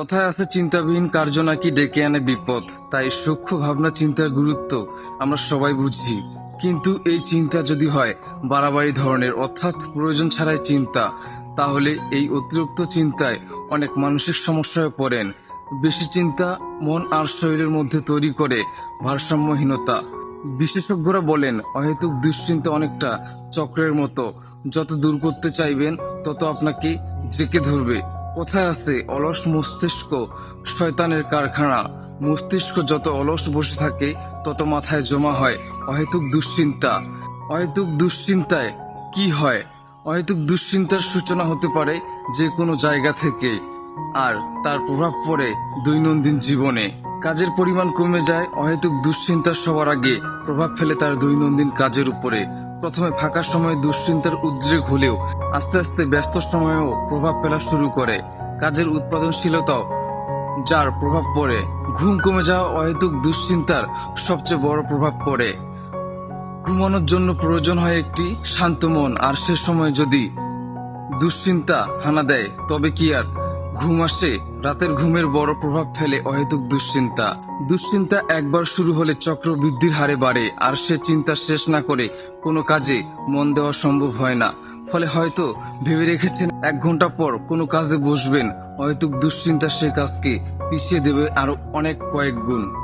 কথায় আছে, চিন্তাবিহীন কার্য নাকি ডেকে আনে বিপদ। তাই সূক্ষ্ম ভাবনা চিন্তার গুরুত্ব আমরা সবাই বুঝি কিন্তু এই চিন্তা যদি হয় বাড়াবাড়ি ধরনের, অর্থাৎ প্রয়োজন ছাড়াই চিন্তা, তাহলে এই অতিরিক্ত চিন্তায় অনেক মানসিক সমস্যায় পড়েন। বেশি চিন্তা মন আর শরীরের মধ্যে তৈরি করে ভারসাম্যহীনতা। বিশেষজ্ঞরা বলেন, অহেতুক দুশ্চিন্তা অনেকটা চক্রের মতো। যত দূর করতে চাইবেন, তত আপনাকে জেকে ধরবে। কোথায় আছে অলস মস্তিষ্ক? শয়তানের কারখানা। মস্তিষ্ক যত অলস বসে থাকে, তত মাথায় জমা হয় অহেতুক দুশ্চিন্তা। অহেতুক দুশ্চিন্তায় কি হয়? অহেতুক দুশ্চিন্তার সূচনা হতে পারে যে কোনো জায়গা থেকে, আর তার প্রভাব পড়ে দৈনন্দিন জীবনে। কাজের পরিমাণ কমে যায়, অহেতুক দুশ্চিন্তা সবার আগে প্রভাব ফেলে তার দৈনন্দিন কাজের উপরে। প্রথমে ফাঁকা সময়ে দুশ্চিন্তার উদ্রেক হলেও আস্তে আস্তে ব্যস্ত সময়েও প্রভাব ফেলা শুরু করে। কাজের উৎপাদনশীলতাও যার প্রভাব পড়ে, ঘুম কমে যাওয়া অহেতুক দুশ্চিন্তার সবচেয়ে বড় প্রভাব পড়ে। ঘুমানোর জন্য প্রয়োজন হয় একটি শান্ত মন, আর সে সময় যদি দুশ্চিন্তা হানা দেয়, তবে কি আর ঘুম আসে, রাতের ঘুমের বড় প্রভাব ফেলে অহেতুক দুশ্চিন্তা। দুশ্চিন্তা একবার শুরু হলে চক্র বৃদ্ধির হারে বাড়ে, আর সে চিন্তা শেষ না করে কোনো কাজে মন দেওয়া সম্ভব হয় না। ফলে হয়তো ভেবে রেখেছেন, এক ঘণ্টা পর কোনো কাজে বসবেন। অহেতুক দুশ্চিন্তা সে কাজকে পিছিয়ে দেবে আরও অনেক কয়েক গুণ।